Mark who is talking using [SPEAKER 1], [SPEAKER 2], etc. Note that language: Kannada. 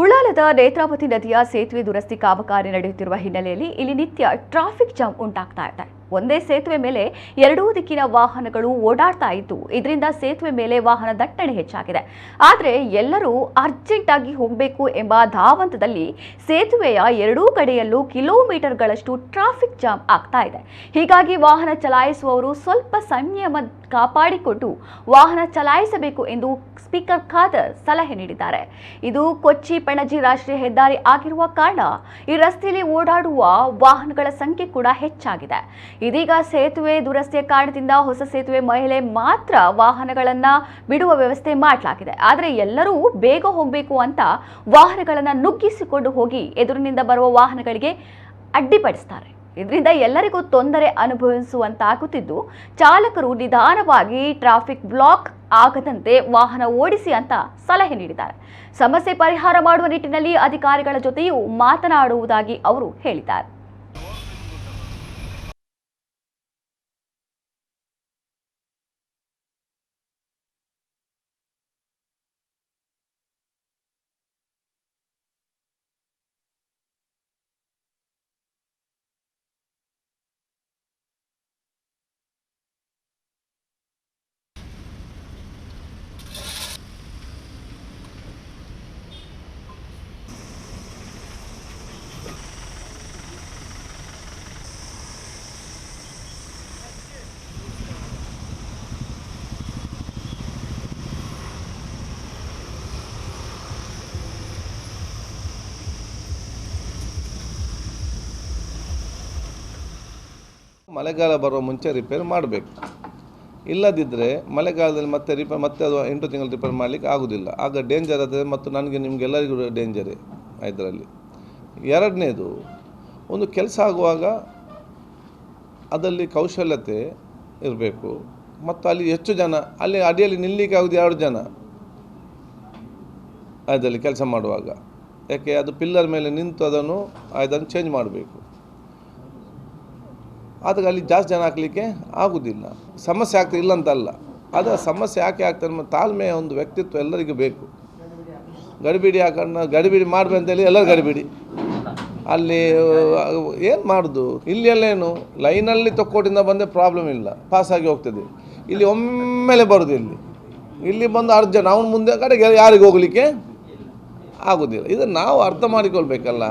[SPEAKER 1] ಉಳ್ಳಾಲದ ನೇತ್ರಾವತಿ ನದಿಯ ಸೇತುವೆ ದುರಸ್ತಿ ಕಾಮಗಾರಿ ನಡೆಯುತ್ತಿರುವ ಹಿನ್ನೆಲೆಯಲ್ಲಿ ಇಲ್ಲಿ ನಿತ್ಯ ಟ್ರಾಫಿಕ್ ಜಾಮ್ ಉಂಟಾಗ್ತಾ ಇದೆ. ಒಂದೇ ಸೇತುವೆ ಮೇಲೆ ಎರಡೂ ದಿಕ್ಕಿನ ವಾಹನಗಳು ಓಡಾಡ್ತಾ ಇದ್ದು, ಇದರಿಂದ ಸೇತುವೆ ಮೇಲೆ ವಾಹನ ದಟ್ಟಣೆ ಹೆಚ್ಚಾಗಿದೆ. ಆದರೆ ಎಲ್ಲರೂ ಅರ್ಜೆಂಟ್ ಆಗಿ ಹೋಗಬೇಕು ಎಂಬ ಧಾವಂತದಲ್ಲಿ ಸೇತುವೆಯ ಎರಡೂ ಕಡೆಯಲ್ಲೂ ಕಿಲೋಮೀಟರ್ಗಳಷ್ಟು ಟ್ರಾಫಿಕ್ ಜಾಮ್ ಆಗ್ತಾ ಇದೆ. ಹೀಗಾಗಿ ವಾಹನ ಚಲಾಯಿಸುವವರು ಸ್ವಲ್ಪ ಸಂಯಮ ಕಾಪಾಡಿಕೊಂಡು ವಾಹನ ಚಲಾಯಿಸಬೇಕು ಎಂದು ಸ್ಪೀಕರ್ ಖಾದರ್ ಸಲಹೆ ನೀಡಿದ್ದಾರೆ. ಇದು ಕೊಚ್ಚಿ ಪಣಜಿ ರಾಷ್ಟ್ರೀಯ ಹೆದ್ದಾರಿ ಆಗಿರುವ ಕಾರಣ ಈ ರಸ್ತೆಯಲ್ಲಿ ಓಡಾಡುವ ವಾಹನಗಳ ಸಂಖ್ಯೆ ಕೂಡ ಹೆಚ್ಚಾಗಿದೆ. ಇದೀಗ ಸೇತುವೆ ದುರಸ್ತಿಯ ಕಾರಣದಿಂದ ಹೊಸ ಸೇತುವೆ ಮಹಿಳೆ ಮಾತ್ರ ವಾಹನಗಳನ್ನ ಬಿಡುವ ವ್ಯವಸ್ಥೆ ಮಾಡಲಾಗಿದೆ. ಆದರೆ ಎಲ್ಲರೂ ಬೇಗ ಹೋಗಬೇಕು ಅಂತ ವಾಹನಗಳನ್ನು ನುಗ್ಗಿಸಿಕೊಂಡು ಹೋಗಿ ಎದುರಿನಿಂದ ಬರುವ ವಾಹನಗಳಿಗೆ ಅಡ್ಡಿಪಡಿಸ್ತಾರೆ. ಇದರಿಂದ ಎಲ್ಲರಿಗೂ ತೊಂದರೆ ಅನುಭವಿಸುವಂತಾಗುತ್ತಿದ್ದು, ಚಾಲಕರು ನಿಧಾನವಾಗಿ ಟ್ರಾಫಿಕ್ ಬ್ಲಾಕ್ ಆಗದಂತೆ ವಾಹನ ಓಡಿಸಿ ಅಂತ ಸಲಹೆ ನೀಡಿದ್ದಾರೆ. ಸಮಸ್ಯೆ ಪರಿಹಾರ ಮಾಡುವ ನಿಟ್ಟಿನಲ್ಲಿ ಅಧಿಕಾರಿಗಳ ಜೊತೆಯೂ ಮಾತನಾಡುವುದಾಗಿ ಅವರು ಹೇಳಿದ್ದಾರೆ.
[SPEAKER 2] ಮಳೆಗಾಲ ಬರುವ ಮುಂಚೆ ರಿಪೇರ್ ಮಾಡಬೇಕು. ಇಲ್ಲದಿದ್ದರೆ ಮಳೆಗಾಲದಲ್ಲಿ ಮತ್ತೆ ರಿಪೇರ್ ಮತ್ತೆ ಅದು ಎಂಟು ತಿಂಗಳು ರಿಪೇರ್ ಮಾಡಲಿಕ್ಕೆ ಆಗೋದಿಲ್ಲ. ಆಗ ಡೇಂಜರ್ ಆದರೆ ಮತ್ತು ನನಗೆ ನಿಮಗೆಲ್ಲರಿಗೂ ಡೇಂಜರೇ ಇದರಲ್ಲಿ ಎರಡನೇದು, ಒಂದು ಕೆಲಸ ಆಗುವಾಗ ಅದರಲ್ಲಿ ಕೌಶಲ್ಯತೆ ಇರಬೇಕು. ಮತ್ತು ಅಲ್ಲಿ ಹೆಚ್ಚು ಜನ, ಅಲ್ಲಿ ಅಡಿಯಲ್ಲಿ ನಿಲ್ಲಿಕ್ಕೆ ಆಗೋದು ಎರಡು ಜನ ಅದರಲ್ಲಿ ಕೆಲಸ ಮಾಡುವಾಗ. ಯಾಕೆ ಅದು ಪಿಲ್ಲರ್ ಮೇಲೆ ನಿಂತು ಅದನ್ನು ಅದನ್ನು ಚೇಂಜ್ ಮಾಡಬೇಕು. ಆದರೆ ಅಲ್ಲಿ ಜಾಸ್ತಿ ಜನ ಹಾಕಲಿಕ್ಕೆ ಆಗೋದಿಲ್ಲ. ಸಮಸ್ಯೆ ಆಗ್ತಾ ಇಲ್ಲ ಅಂತಲ್ಲ ಅದು ಸಮಸ್ಯೆ ಯಾಕೆ ಆಗ್ತದೆ ನಮ್ಮ ತಾಳ್ಮೆಯ ಒಂದು ವ್ಯಕ್ತಿತ್ವ ಎಲ್ಲರಿಗೂ ಬೇಕು. ಗಡಿಬಿಡಿ ಹಾಕೋಣ, ಗಡಿಬಿಡಿ ಮಾಡ್ಬೇಕಂತೇಳಿ ಎಲ್ಲರೂ ಗಡಿಬಿಡಿ. ಅಲ್ಲಿ ಏನು ಮಾಡೋದು? ಇಲ್ಲಿ ಎಲ್ಲೇನು ಲೈನಲ್ಲಿ ತೊಕ್ಕೋಟಿಂದ ಬಂದರೆ ಪ್ರಾಬ್ಲಮ್ ಇಲ್ಲ. ಪಾಸಾಗಿ ಹೋಗ್ತದೆ. ಇಲ್ಲಿ ಒಮ್ಮೆಲೆ ಬರೋದು ಇಲ್ಲಿ. ಇಲ್ಲಿ ಬಂದು ಅರ್ಜೆಂಟ್ ಅವ್ನು ಮುಂದೆ ಕಡೆಗೆ ಯಾರಿಗೆ ಹೋಗಲಿಕ್ಕೆ ಆಗೋದಿಲ್ಲ. ಇದನ್ನು ನಾವು ಅರ್ಥ ಮಾಡಿಕೊಳ್ಬೇಕಲ್ಲ.